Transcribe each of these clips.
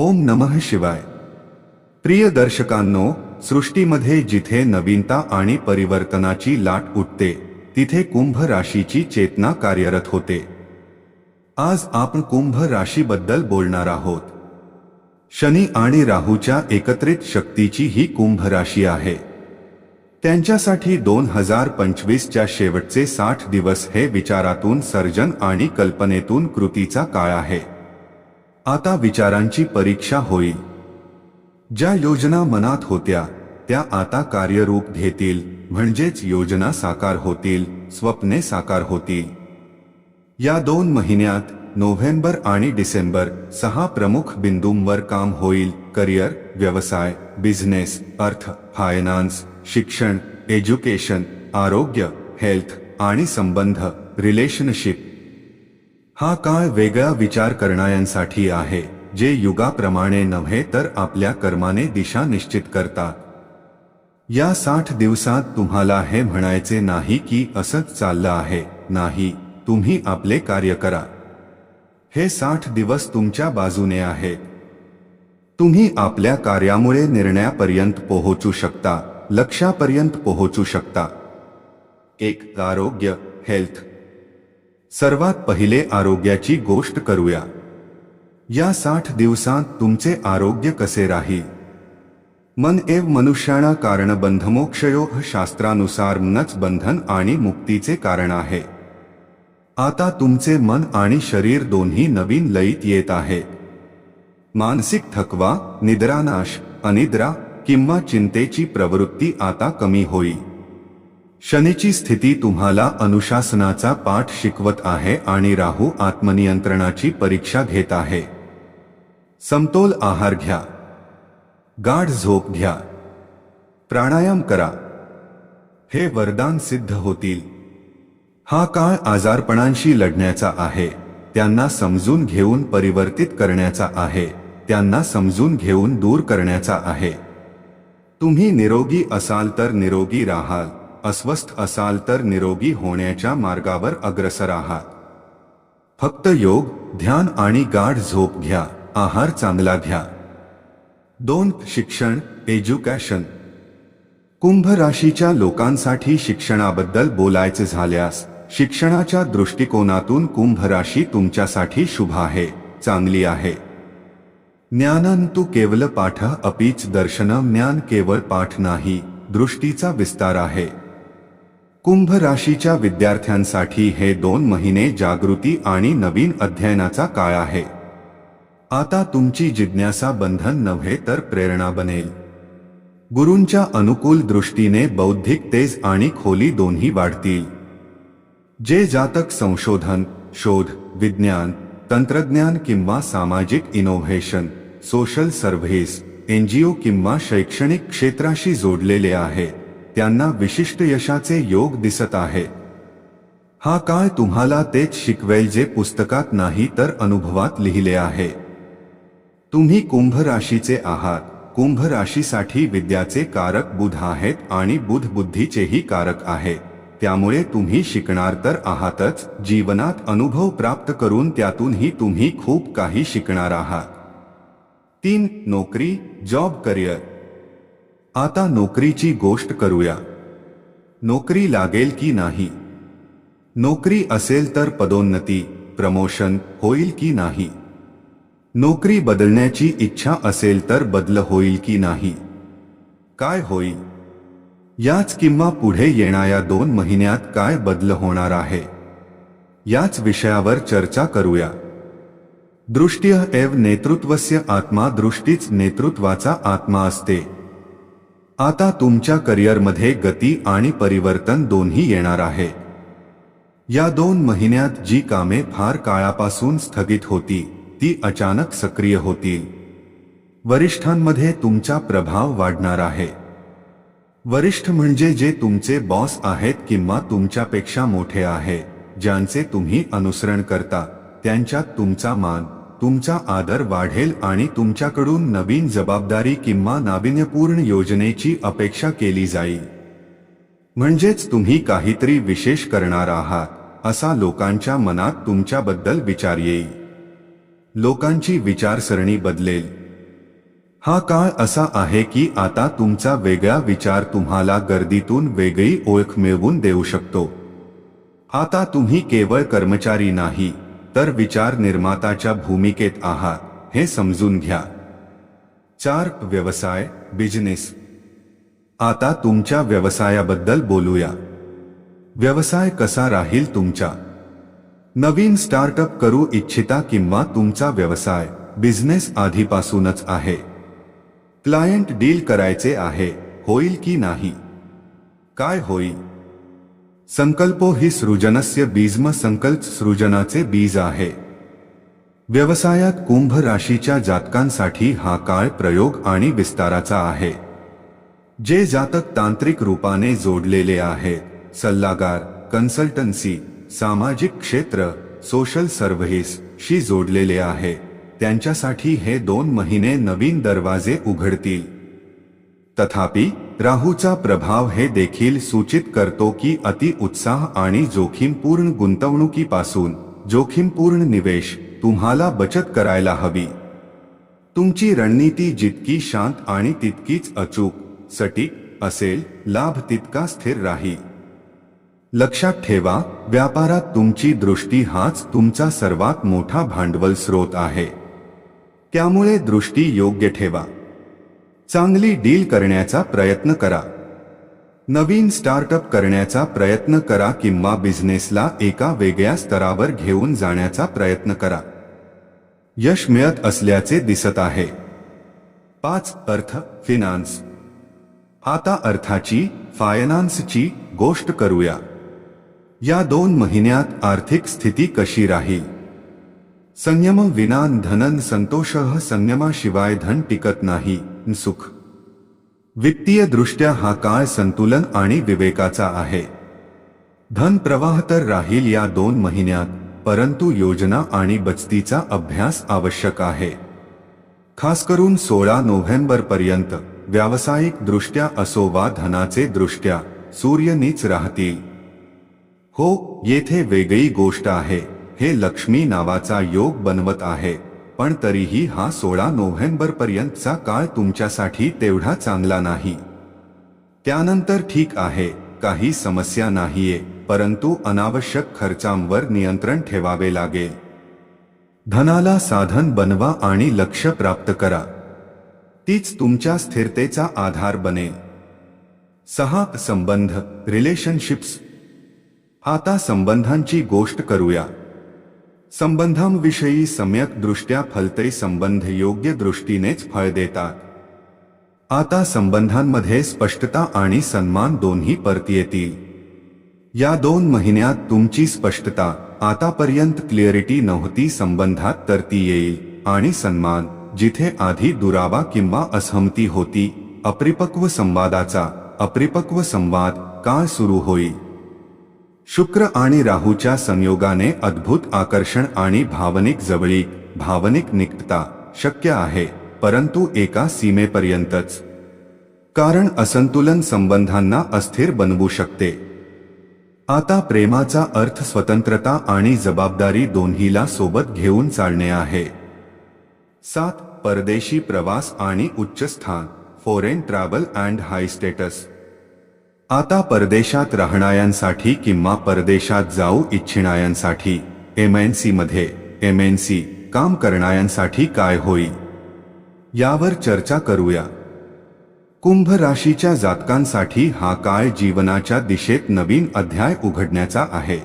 ओम नमः शिवाय. प्रिय दर्शकांनो सृष्टीमध्ये जिथे नवीनता आणि परिवर्तनाची लाट उठते तिथे कुंभ राशीची चेतना कार्यरत होते. आज आपण कुंभ राशीबद्दल बोलणार आहोत. शनी आणि राहूच्या एकत्रित शक्तीची ही कुंभ राशी आहे. त्यांच्यासाठी दोन हजार पंचवीसच्या शेवटचे साठ दिवस हे विचारातून सर्जन आणि कल्पनेतून कृतीचा काळ आहे. आता विचारांची परीक्षा होईल. ज्या योजना मनात होत्या त्या आता कार्यरूप घेतील म्हणजेच योजना साकार होतील स्वप्ने साकार होतील. या दोन महिन्यात नोव्हेंबर आणि डिसेंबर सहा प्रमुख बिंदूंवर काम होईल करिअर व्यवसाय बिझनेस अर्थ फायनान्स शिक्षण एज्युकेशन आरोग्य हेल्थ आणि संबंध रिलेशनशिप. हा काळ वेगळा विचार करणाऱ्यांसाठी आहे जे युगाप्रमाणे नव्हे तर आपल्या कर्माने दिशा निश्चित करतात. या साठ दिवसात तुम्हाला हे म्हणायचे नाही की असंच चाललं आहे नाही तुम्ही आपले कार्य करा. हे साठ दिवस तुमच्या बाजूने आहेत तुम्ही आपल्या कार्यामुळे निर्णयापर्यंत पोहोचू शकता लक्षापर्यंत पोहोचू शकता. एक आरोग्य हेल्थ सर्वात पहिले आरोग्याची गोष्ट करूया. या साठ दिवसांत तुमचे आरोग्य कसे राहील मन एव मनुष्याणा कारण बंधमोक्षयोग शास्त्रानुसार मनच बंधन आणि मुक्तीचे कारण आहे. आता तुमचे मन आणि शरीर दोन्ही नवीन लयीत येत आहे. मानसिक थकवा निद्रानाश अनिद्रा किंवा चिंतेची प्रवृत्ती आता कमी होईल शनीची स्थिती तुम्हाला अनुशासनाचा पाठ शिकवत आहे आणि राहू आत्मनियंत्रणाची परीक्षा घेत आहे. समतोल आहार घ्या. गाढ झोप घ्या. प्राणायाम करा. हे वरदान सिद्ध होतील. हा काळ आजारपणांशी लढण्याचा आहे. त्यांना समजून घेऊन परिवर्तित करण्याचा आहे. त्यांना समजून घेऊन दूर करण्याचा आहे. तुम्ही निरोगी असाल तर निरोगी राहाल. अस्वस्थ असाल तर निरोगी होण्याच्या मार्गावर अग्रसर आहात. फक्त योग ध्यान आणि गाढ झोप घ्या. आहार चांगला घ्या. दोन शिक्षण एज्युकेशन कुंभ राशीच्या लोकांसाठी शिक्षणाबद्दल बोलायचे झाल्यास शिक्षणाच्या दृष्टिकोनातून कुंभ राशी तुमच्यासाठी शुभ आहे चांगली आहे. ज्ञानन तू केवल पाठ अपीच दर्शनम ज्ञान केवळ पाठ नाही दृष्टीचा विस्तार आहे. कुंभ राशीच्या विद्यार्थ्यांसाठी हे दोन महिने जागृती आणि नवीन अध्ययनाचा काळ आहे. आता तुमची जिज्ञासा बंधन नव्हे तर प्रेरणा बनेल. गुरूंच्या अनुकूल दृष्टीने बौद्धिक तेज आणि खोली दोन्ही वाढतील. जे जातक संशोधन शोध विज्ञान तंत्रज्ञान किंवा सामाजिक इनोव्हेशन सोशल सर्व्हिस एनजीओ किंवा शैक्षणिक क्षेत्राशी जोडलेले आहे. त्यांना विशिष्ट यशाचे योग दिसत आहे. हा काळ तुम्हाला तेच शिकवेल जे पुस्तकात नाही तर अनुभवात लिहिले आहे. तुम्ही कुंभ राशीचे आहात. कुंभ राशीसाठी विद्याचे कारक बुध आहेत आणि बुध बुद्धीचेही कारक आहे. त्यामुळे तुम्ही शिकणार तर आहातच. जीवनात अनुभव प्राप्त करून त्यातूनही तुम्ही खूप काही शिकणार आहात. तीन नोकरी जॉब करिअर. आता नोकरीची गोष्ट करूया. नोकरी लागेल की नाही? नोकरी असेल तर पदोन्नती प्रमोशन होईल की नाही? नोकरी बदलण्याची इच्छा असेल तर बदल होईल की नाही? काय होईल? याच किंवा पुढे येणाऱ्या दोन महिन्यात काय बदल होणार आहे? याच विषयावर चर्चा करूया. दृष्ट्य एव नेतृत्वस्य आत्मा दृष्टीच नेतृत्वाचा आत्मा असते. आता तुमच्या करिअरमध्ये गती आणि परिवर्तन दोन्ही येणार आहे. या दोन महिन्यात जी कामे फार काळापासून स्थगित होती ती अचानक सक्रिय होतील. वरिष्ठांमध्ये तुमचा प्रभाव वाढणार आहे. वरिष्ठ म्हणजे जे तुमचे बॉस आहेत किंवा तुमच्यापेक्षा मोठे आहे ज्यांचे तुम्ही अनुसरण करता त्यांच्यात तुमचा मान तुमचा आदर वाढेल आणि तुमच्याकडून नवीन जबाबदारी किंवा नाविन्यपूर्ण योजनेची अपेक्षा केली जाईल. म्हणजेच तुम्ही काहीतरी विशेष करणार आहात असा लोकांच्या मनात तुमच्याबद्दल विचार येईल. लोकांची विचारसरणी बदलेल. हा काळ असा आहे की आता तुमचा वेगळा विचार तुम्हाला गर्दीतून वेगळी ओळख मिळवून देऊ शकतो. आता तुम्ही केवळ कर्मचारी नाही तर विचार निर्माताच्या भूमिकेत आहात हे समजून घ्या. चार व्यवसाय बिझनेस आता तुमच्या व्यवसायाबद्दल बोलूया. व्यवसाय कसा राहील तुमचा? नवीन स्टार्टअप करू इच्छिता किंवा तुमचा व्यवसाय बिझनेस आधीपासूनच आहे. क्लायंट डील करायचे आहे होईल की नाही? काय होईल? संकल्पो ही सृजनस्य बीजम संकल्प सृजनाचे बीज आहे. व्यवसायात कुंभ राशीच्या जातकांसाठी हा काळ प्रयोग आणि विस्ताराचा आहे. जे जातक तांत्रिक रूपाने जोडलेले आहेत सल्लागार कन्सल्टन्सी सामाजिक क्षेत्र सोशल सर्व्हिस शी जोडलेले आहे त्यांच्यासाठी हे दोन महिने नवीन दरवाजे उघडतील. तथापि राहूचा प्रभाव हे देखील सूचित करतो की अति उत्साह आणि जोखीमपूर्ण गुंतवणुकीपासून जोखीमपूर्ण निवेश तुम्हाला बचत करायला हवी. तुमची रणनीती जितकी शांत आणि तितकीच अचूक सटीक असेल लाभ तितका स्थिर राहील लक्षात ठेवा व्यापारात तुमची दृष्टी हाच तुमचा सर्वात मोठा भांडवल स्रोत आहे. त्यामुळे दृष्टी योग्य ठेवा. चांगली डील करण्याचा प्रयत्न करा. नवीन स्टार्टअप करण्याचा प्रयत्न करा किंवा बिझनेसला एका वेगळ्या स्तरावर घेऊन जाण्याचा प्रयत्न करा. यश मिळत असल्याचे दिसत आहे. पाच अर्थ फिनान्स आता अर्थाची फायनान्सची गोष्ट करूया. या दोन महिन्यात आर्थिक स्थिती कशी राहील? संयम विना धनन संतोष संयमाशिवाय धन टिकत नाही. सुख. वित्तीय दृष्ट्या हा काळ संतुलन आणि विवेकाचा आहे. धन प्रवाह तर राहील या दोन महिन्यात परंतु योजना आणि बचतीचा अभ्यास आवश्यक आहे. खास करून सोळा नोव्हेंबर पर्यंत व्यावसायिक दृष्ट्या असो वा धनाचे दृष्ट्या सूर्यनीच राहतील. हो येथे वेगळी गोष्ट आहे हे लक्ष्मी नावाचा योग बनवत आहे. पण तरीही हा सोळा नोव्हेंबर पर्यंतचा काळ तुमच्यासाठी तेवढा चांगला नाही. त्यानंतर ठीक आहे काही समस्या नाहीये परंतु अनावश्यक खर्चांवर नियंत्रण ठेवावे लागेल. धनाला साधन बनवा आणि लक्ष प्राप्त करा. तीच तुमच्या स्थिरतेचा आधार बनेल. सहा संबंध रिलेशनशिप्स. आता संबंधांची गोष्ट करूया. संबंधांविषयी सम्यक दृष्ट्या फलते संबंध योग्य दृष्टीनेच फळ देतात. आता संबंधांमध्ये स्पष्टता आणि सन्मान दोन्ही परत येतील. या दोन महिन्यात तुमची स्पष्टता आतापर्यंत क्लिअरिटी नव्हती संबंधात तर ती येईल आणि सन्मान जिथे आधी दुरावा किंवा असहमती होती अपरिपक्व संवादाचा अपरिपक्व संवाद काळ सुरू होईल. शुक्र आणि राहूच्या संयोगाने अद्भुत आकर्षण आणि भावनिक जवळीक भावनिक निकटता शक्य आहे परंतु एका सीमेपर्यंतच. कारण असंतुलन संबंधांना अस्थिर बनवू शकते. आता प्रेमाचा अर्थ स्वतंत्रता आणि जबाबदारी दोन्हीला सोबत घेऊन चालणे आहे. सात परदेशी प्रवास आणि उच्च स्थान foreign travel and high status आता परदेशात राहणाऱ्यांसाठी किंवा परदेशात जाऊ इच्छिणाऱ्यांसाठी एम एन सी मध्ये एम एन सी काम करणाऱ्यांसाठी काय होईल? यावर चर्चा करूया. कुंभ राशीच्या जातकांसाठी हा काळ जीवनाच्या दिशेत नवीन अध्याय उघडण्याचा आहे.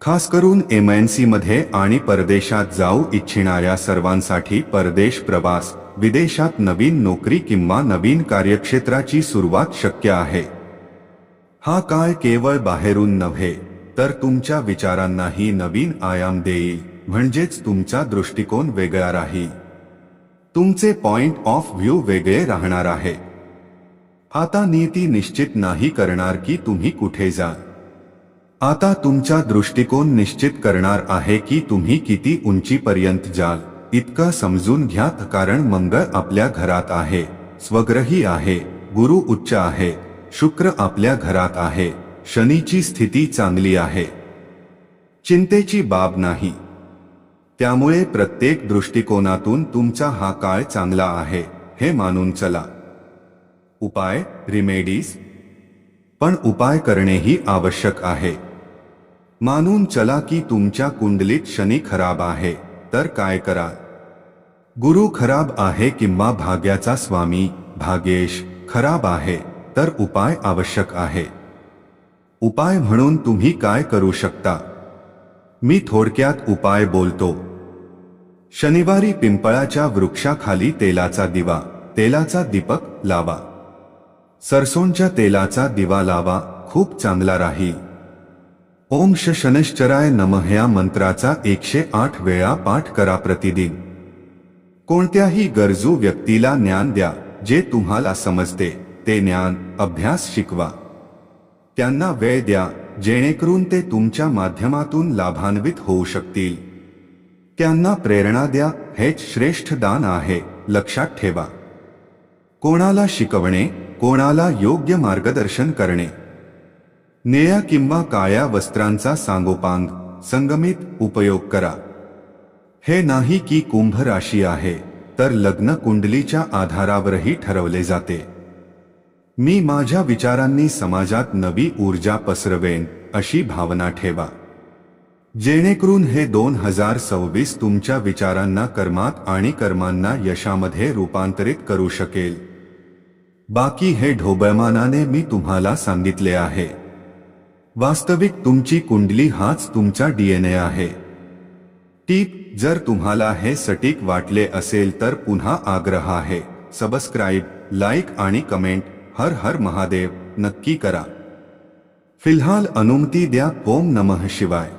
खास करून एम एन सी मध्ये आणि परदेशात जाऊ इच्छिणाऱ्या सर्वांसाठी परदेश प्रवास विदेशात नवीन नोकरी किंवा नवीन कार्यक्षेत्राची सुरुवात शक्य आहे. हा काळ केवळ बाहेरून नव्हे तर तुमच्या विचारांनाही नवीन आयाम देईल म्हणजेच तुमचा दृष्टिकोन वेगळा राहील. तुमचे पॉइंट ऑफ व्ह्यू वेगळे राहणार आहे. आता नीती निश्चित नाही करणार की तुम्ही कुठे जा आता तुमचा दृष्टिकोन निश्चित करणार आहे की तुम्ही किती उंचीपर्यंत जाल इतका समजून घ्या कारण मंगळ आपल्या घरात आहे स्वग्रही आहे गुरु उच्च आहे शुक्र आपल्या घरात आहे. शनीची स्थिती चांगली आहे. चिंतेची बाब नाही. त्यामुळे प्रत्येक दृष्टिकोनातून तुमचा हा काळ चांगला आहे हे मानून चला. उपाय रिमेडीज पण उपाय करणेही आवश्यक आहे. मानून चला की तुमच्या कुंडलीत शनी खराब आहे तर काय करा गुरु खराब आहे किंवा भाग्याचा स्वामी भाग्येश खराब आहे. तर उपाय आवश्यक आहे. उपाय म्हणून तुम्ही काय करू शकता? मी थोडक्यात उपाय बोलतो. शनिवारी पिंपळाच्या वृक्षाखाली तेलाचा दिवा तेलाचा दीपक लावा. सरसोंच्या तेलाचा दिवा लावा खूप चांगला राहील. ओम शनश्चराय नमः या मंत्राचा एकशे आठ वेळा पाठ करा प्रतिदिन. कोणत्याही गरजू व्यक्तीला ज्ञान द्या जे तुम्हाला समजते. ते ज्ञान अभ्यास शिकवा. त्यांना वेळ द्या जेणेकरून ते तुमच्या माध्यमातून लाभान्वित होऊ शकतील. त्यांना प्रेरणा द्या हेच श्रेष्ठ दान आहे लक्षात ठेवा. कोणाला शिकवणे कोणाला योग्य मार्गदर्शन करणे. निळ्या किंवा काळ्या वस्त्रांचा सांगोपांग संगमित उपयोग करा. हे नाही की कुंभ राशी आहे तर लग्न कुंडलीच्या आधारावरही ठरवले जाते. मी माझ्या विचारांनी समाजात नवी ऊर्जा पसरवेन अशी भावना ठेवा. जेणेकरून हे दोन हजार सव्वीस तुमच्या विचारांना कर्मात आणि कर्मांना यशामध्ये रूपांतरित करू शकेल. बाकी हे ढोबळमानाने मी तुम्हाला सांगितले आहे. वास्तविक तुमची कुंडली हाच तुमचा डीएनए आहे. टीप जर तुम्हाला हे सटीक वाटले असेल तर पुन्हा आग्रह आहे. सबस्क्राईब लाईक आणि कमेंट हर हर महादेव नक्की करा. फिलहाल अनुमती द्या ओम नमः शिवाय.